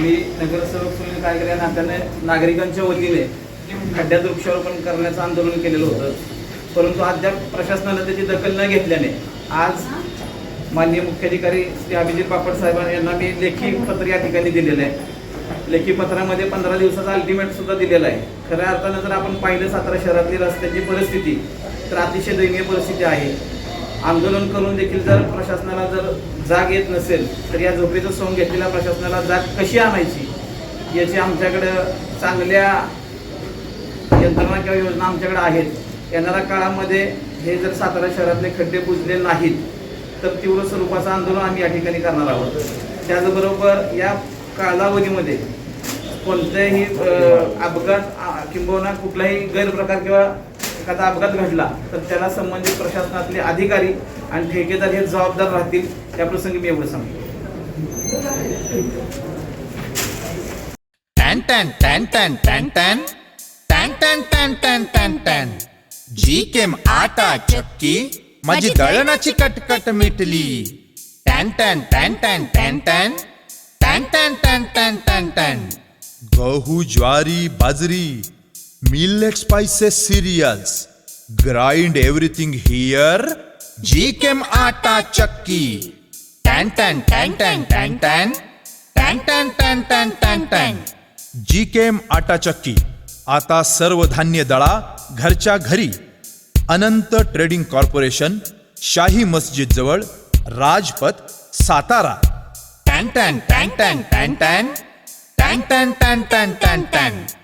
मी नगरसेवक सुनील कायकर या नात्याने नागरिकांच्या वतीने खड्ड्यात वृक्षारोपण करण्याचं आंदोलन केलेलं होतं. परंतु अद्याप प्रशासनानं त्याची दखल न घेतल्याने आज माननीय मुख्याधिकारी श्री अभिजित बापट साहेबांना यांना मी लेखी पत्र या ठिकाणी दिलेलं आहे. लेखी पत्रामध्ये पंधरा दिवसाचा अल्टिमेट सुद्धा दिलेला आहे. खऱ्या अर्थानं जर आपण पाहिलं सातारा शहरातली रस्त्याची परिस्थिती तर अतिशय दयनीय परिस्थिती आहे. आंदोलन करून देखील जर प्रशासनाला जर जाग येत नसेल तर या झोपेचं सोंग घेतलेल्या प्रशासनाला जाग कशी आणायची? याची आमच्याकडं चांगल्या यंत्रणा किंवा योजना आमच्याकडे आहेत. येणाऱ्या काळामध्ये हे जर सातारा शहरातले खड्डे बुजले नाहीत तर तीव्र स्वरूपाचं आंदोलन आम्ही या ठिकाणी करणार आहोत. त्याचबरोबर या कालावधीमध्ये कोणत्याही अपघात किंबहुना कुठलाही गैरप्रकार किंवा एखादा अपघात घडला तर त्याला संबंधित प्रशासनातले अधिकारी आणि ठेकेदार हे जबाबदार राहतील त्या प्रसंगी मी एवढं सांगतो टॅन टॅन टॅन टॅन टॅन टॅन टॅन टॅन टॅन टॅन टॅन टॅन जी केम आटा चक्की माझी दळणाची कटकट मिटली टॅन टॅन टॅन टॅन टॅन टॅन टॅन टॅन टॅन टॅन टॅन टॅन गहू ज्वारी बाजरी millet spices cereals grind everything here जी केम आटा चक्की टॅन टॅन टॅन टॅन टॅन टॅन टॅन टॅन टॅन टॅन टॅन टॅन जी केम आटा चक्की आता सर्व धान्य दळा घरच्या घरी अनंत ट्रेडिंग कॉर्पोरेशन शाही मस्जिद जवळ राजपथ सातारा टँक टँग टँक टँग टँग टँग टँग टँग टँग टँग टँग